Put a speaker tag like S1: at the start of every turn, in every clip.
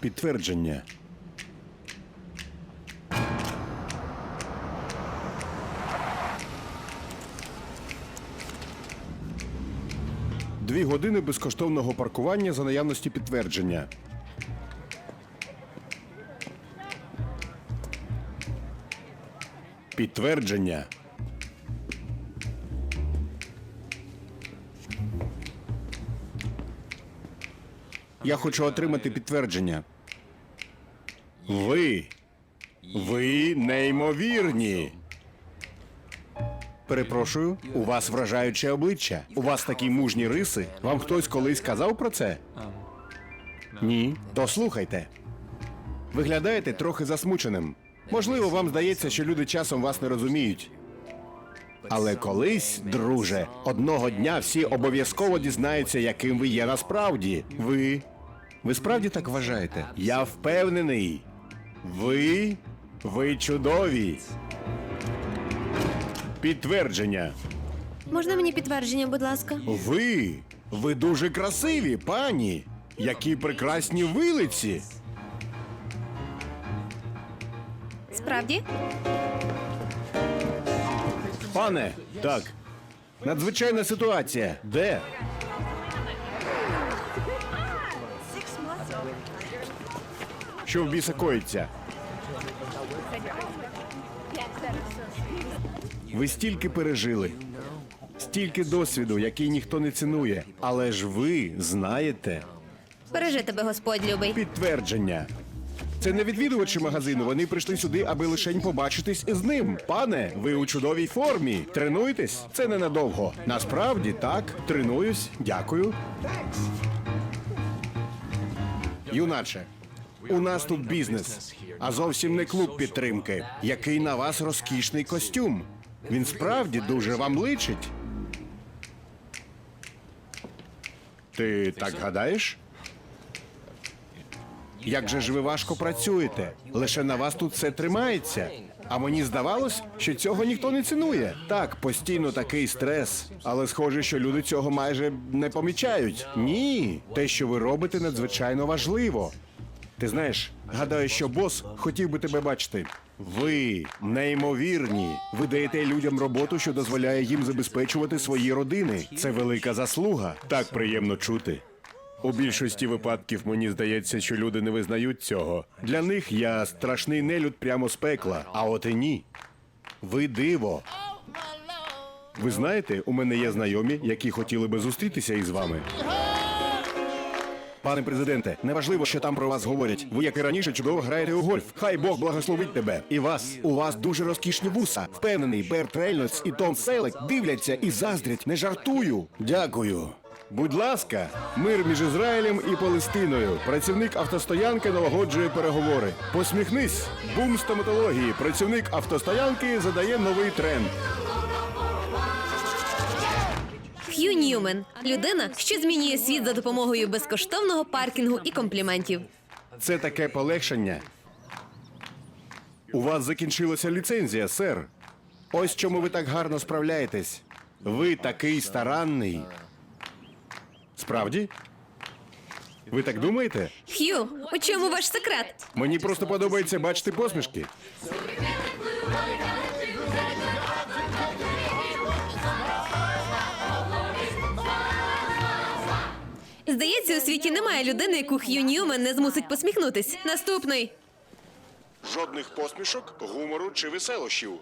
S1: Підтвердження. Дві години безкоштовного паркування за наявності підтвердження. Підтвердження. Я хочу отримати підтвердження. Ви. Ви неймовірні. Перепрошую, у вас вражаюче обличчя. У вас такі мужні риси. Вам хтось колись казав про це? Ні. То слухайте. Виглядаєте трохи засмученим. Можливо, вам здається, що люди часом вас не розуміють. Але колись, друже, одного дня всі обов'язково дізнаються, яким ви є насправді. Ви. Ви справді так вважаєте? Я впевнений. Ви. Ви чудові. Підтвердження.
S2: Можна мені підтвердження, будь ласка?
S1: Ви. Ви дуже красиві, пані. Які прекрасні вилиці.
S2: Справді?
S1: Пане, так. Надзвичайна ситуація. Де? Що в біса коїться? Ви стільки пережили, стільки досвіду, який ніхто не цінує. Але ж ви знаєте
S2: Бережи тебе, Господь любий.
S1: підтвердження. Це не відвідувачі магазину. Вони прийшли сюди, аби лишень побачитись із ним. Пане, ви у чудовій формі. Тренуєтесь? Це ненадовго. Насправді так. Тренуюсь. Дякую. Юначе, у нас тут бізнес, а зовсім не клуб підтримки. Який на вас розкішний костюм. Він справді дуже вам личить. Ти так гадаєш? Як же ж ви важко працюєте? Лише на вас тут все тримається. А мені здавалось, що цього ніхто не цінує. Так, постійно такий стрес. Але схоже, що люди цього майже не помічають. Ні, те, що ви робите, надзвичайно важливо. Ти знаєш, гадаю, що бос хотів би тебе бачити. Ви неймовірні. Ви даєте людям роботу, що дозволяє їм забезпечувати свої родини. Це велика заслуга. Так приємно чути. У більшості випадків мені здається, що люди не визнають цього. Для них я страшний нелюд прямо з пекла, а от і ні. Ви диво. Ви знаєте, у мене є знайомі, які хотіли би зустрітися із вами. Пане президенте, неважливо, що там про вас говорять. Ви, як і раніше, чудово граєте у гольф. Хай Бог благословить тебе. І вас. У вас дуже розкішні вуса. Впевнений, Берт Рейнольдс і Том Селек дивляться і заздрять. Не жартую. Дякую. Будь ласка, мир між Ізраїлем і Палестиною. Працівник автостоянки налагоджує переговори. Посміхнись, бум стоматології. Працівник автостоянки задає новий тренд.
S2: Х'ю Ньюмен людина, що змінює світ за допомогою безкоштовного паркінгу і компліментів.
S1: Це таке полегшення. У вас закінчилася ліцензія, сер. Ось чому ви так гарно справляєтесь. Ви такий старанний. Справді? Ви так думаєте?
S2: Х'ю, у чому ваш секрет?
S1: Мені просто подобається бачити посмішки.
S2: Здається, у світі немає людини, яку Хью Ньюмен не змусить посміхнутись. Наступний.
S1: Жодних посмішок, гумору чи веселощів.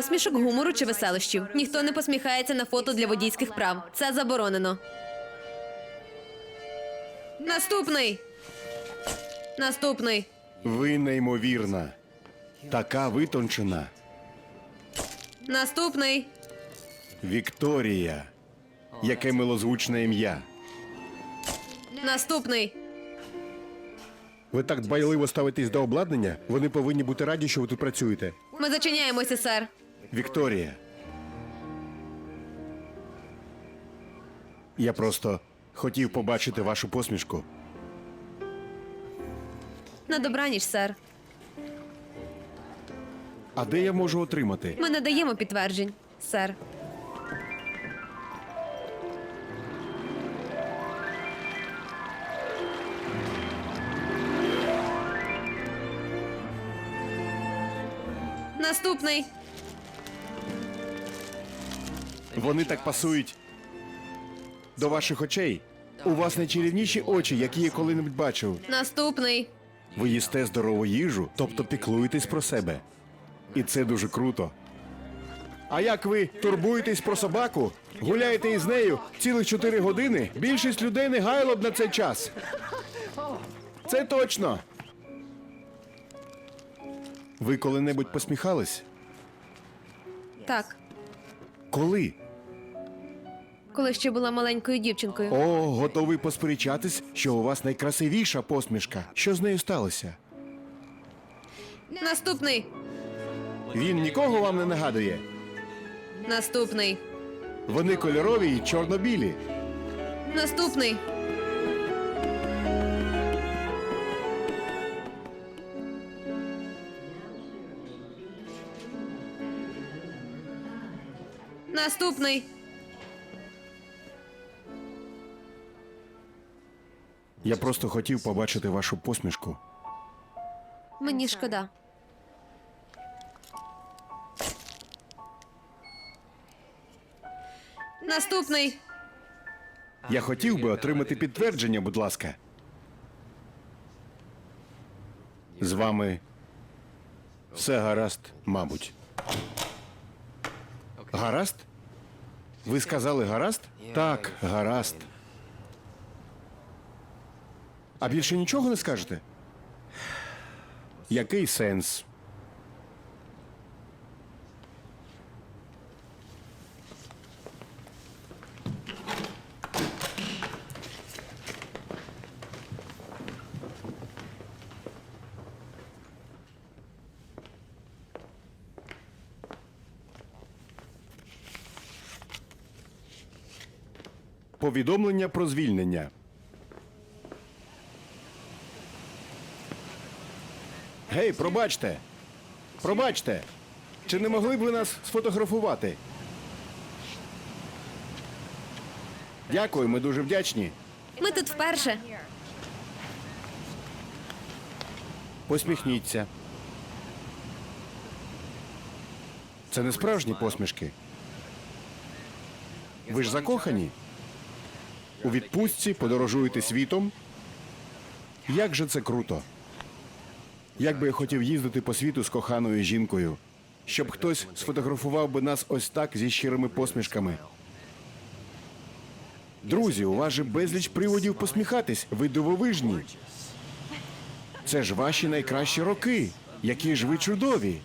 S2: Посмішок, гумору чи веселощів. Ніхто не посміхається на фото для водійських прав. Це заборонено. Наступний. Наступний.
S1: Ви неймовірна. Така витончена.
S2: Наступний.
S1: Вікторія. Яке милозвучне ім'я.
S2: Наступний.
S1: Ви так дбайливо ставитесь до обладнання. Вони повинні бути раді, що ви тут працюєте.
S2: Ми зачиняємося, сер.
S1: Вікторія. Я просто хотів побачити вашу посмішку.
S2: На добраніч, сер.
S1: А де я можу отримати?
S2: Ми не даємо підтверджень, сер. Наступний.
S1: Вони так пасують до ваших очей. У вас найчарівніші очі, які я коли-небудь бачив.
S2: Наступний.
S1: Ви їсте здорову їжу, тобто піклуєтесь про себе. І це дуже круто. А як ви турбуєтесь про собаку? Гуляєте із нею цілих чотири години? Більшість людей не гайло б на цей час. Це точно. Ви коли-небудь посміхались?
S2: Так,
S1: Коли?
S2: Коли ще була маленькою дівчинкою.
S1: О, готовий посперечатись, що у вас найкрасивіша посмішка. Що з нею сталося?
S2: Наступний.
S1: Він нікого вам не нагадує.
S2: Наступний.
S1: Вони кольорові і чорно-білі.
S2: Наступний. Наступний.
S1: Я просто хотів побачити вашу посмішку.
S2: Мені шкода. Наступний.
S1: Я хотів би отримати підтвердження, будь ласка. З вами все гаразд, мабуть. Гаразд? Ви сказали гаразд? Так, гаразд. А більше нічого не скажете? Який сенс? Повідомлення про звільнення. Гей, пробачте. Пробачте. Чи не могли б ви нас сфотографувати? Дякую, ми дуже вдячні.
S2: Ми тут вперше.
S1: Посміхніться. Це не справжні посмішки. Ви ж закохані. У відпустці подорожуєте світом. Як же це круто. Як би я хотів їздити по світу з коханою жінкою, щоб хтось сфотографував би нас ось так зі щирими посмішками. Друзі, у вас же безліч приводів посміхатись. Ви дивовижні. Це ж ваші найкращі роки. Які ж ви чудові.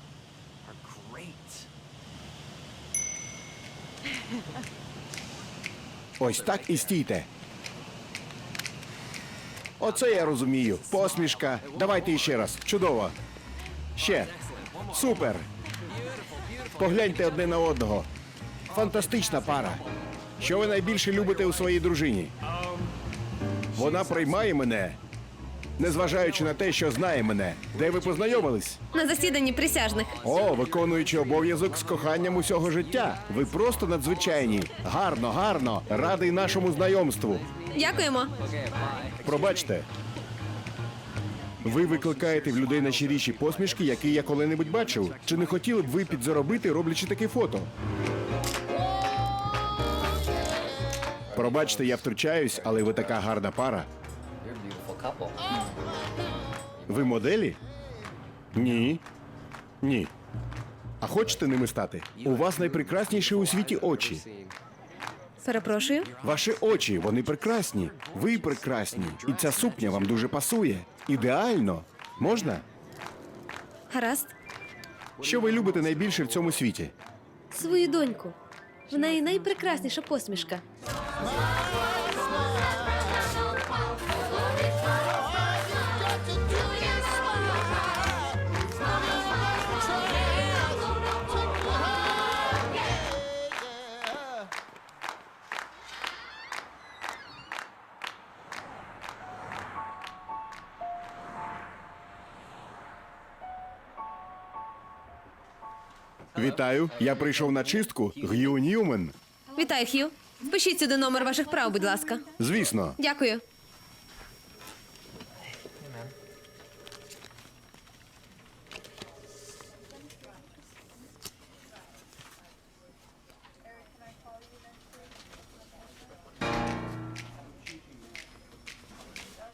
S1: Ось так і стійте. Оце я розумію. Посмішка. Давайте іще раз. Чудово. Ще. Супер. Погляньте одне на одного. Фантастична пара. Що ви найбільше любите у своїй дружині? Вона приймає мене, незважаючи на те, що знає мене. Де ви познайомились?
S2: На засіданні присяжних.
S1: О, виконуючи обов'язок з коханням усього життя. Ви просто надзвичайні. Гарно, гарно. Радий нашому знайомству.
S2: Дякуємо.
S1: Пробачте. Ви викликаєте в людей найщиріші посмішки, які я коли-небудь бачив. Чи не хотіли б ви підзаробити, роблячи таке фото? Пробачте, я втручаюсь, але ви така гарна пара. Ви моделі? Ні. Ні. А хочете ними стати? У вас найпрекрасніші у світі очі.
S2: Перепрошую.
S1: Ваші очі, вони прекрасні. Ви прекрасні. І ця сукня вам дуже пасує. Ідеально. Можна?
S2: Гаразд.
S1: Що ви любите найбільше в цьому світі?
S2: Свою доньку. В неї найпрекрасніша посмішка.
S1: Вітаю, я прийшов на чистку. Г'ю Ньюмен.
S2: Вітаю, Хью. Впишіть сюди номер ваших прав, будь ласка.
S1: Звісно,
S2: Дякую.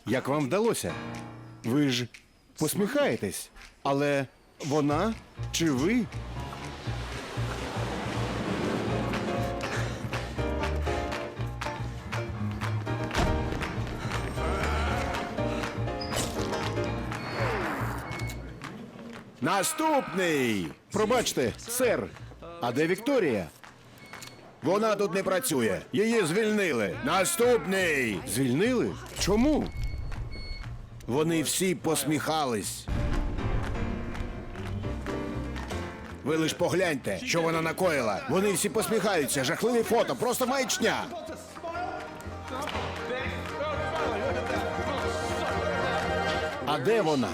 S1: як вам вдалося? Ви ж посміхаєтесь, але вона чи ви? Наступний! Пробачте, сер. А де Вікторія? Вона тут не працює. Її звільнили. Наступний! Звільнили? Чому? Вони всі посміхались. Ви лиш погляньте, що вона накоїла. Вони всі посміхаються. Жахливі фото, просто маячня. А де вона?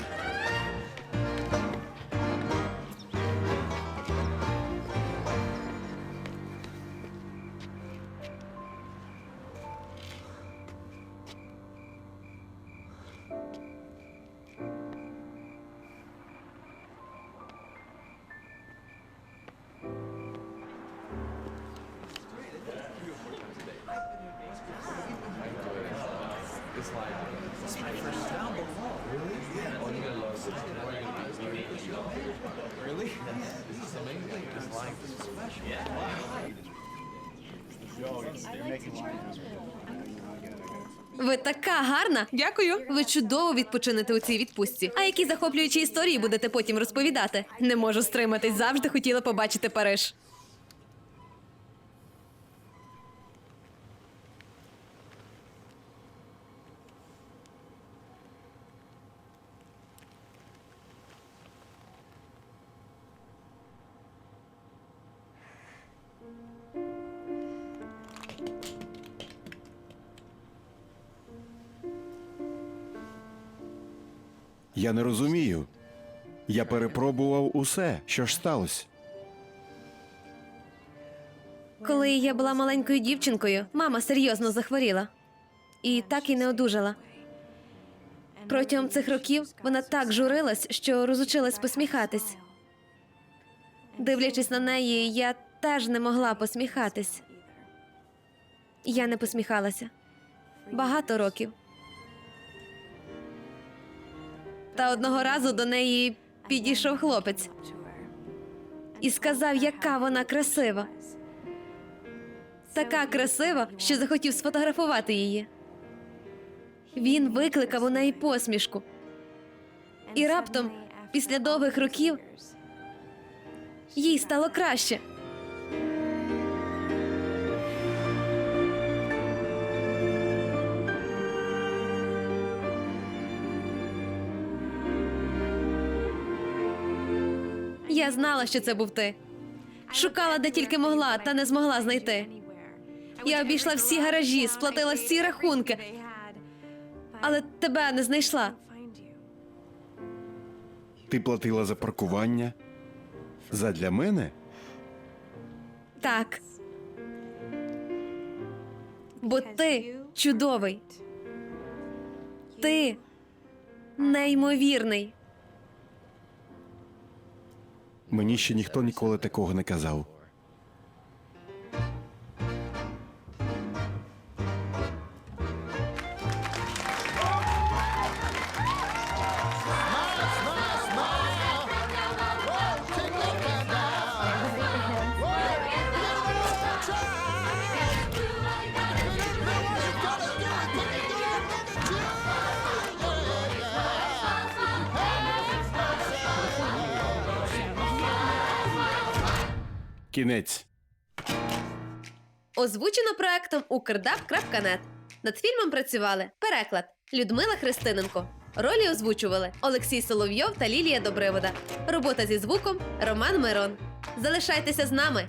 S2: Ви така гарна.
S3: Дякую.
S2: Ви чудово відпочинете у цій відпустці. А які захоплюючі історії будете потім розповідати? Не можу стриматись, завжди хотіла побачити Париж.
S1: Я не розумію. Я перепробував усе. Що ж сталося?
S2: Коли я була маленькою дівчинкою, мама серйозно захворіла і так і не одужала. Протягом цих років вона так журилась, що розучилась посміхатись. Дивлячись на неї, я теж не могла посміхатись. Я не посміхалася багато років. Та одного разу до неї підійшов хлопець і сказав, яка вона красива. Така красива, що захотів сфотографувати її. Він викликав у неї посмішку. І раптом, після довгих років, їй стало краще. Я знала, що це був ти. Шукала де тільки могла, та не змогла знайти. Я обійшла всі гаражі, сплатила всі рахунки, але тебе не знайшла.
S1: Ти платила за паркування? Задля мене?
S2: Так. Бо ти чудовий. Ти неймовірний.
S1: Мені ще ніхто ніколи такого не казав. Кінець.
S2: Озвучено проектом Укрдаб.нет. Над фільмом працювали переклад Людмила Христиненко. Ролі озвучували Олексій Соловйов та Лілія Добривода. Робота зі звуком Роман Мирон. Залишайтеся з нами.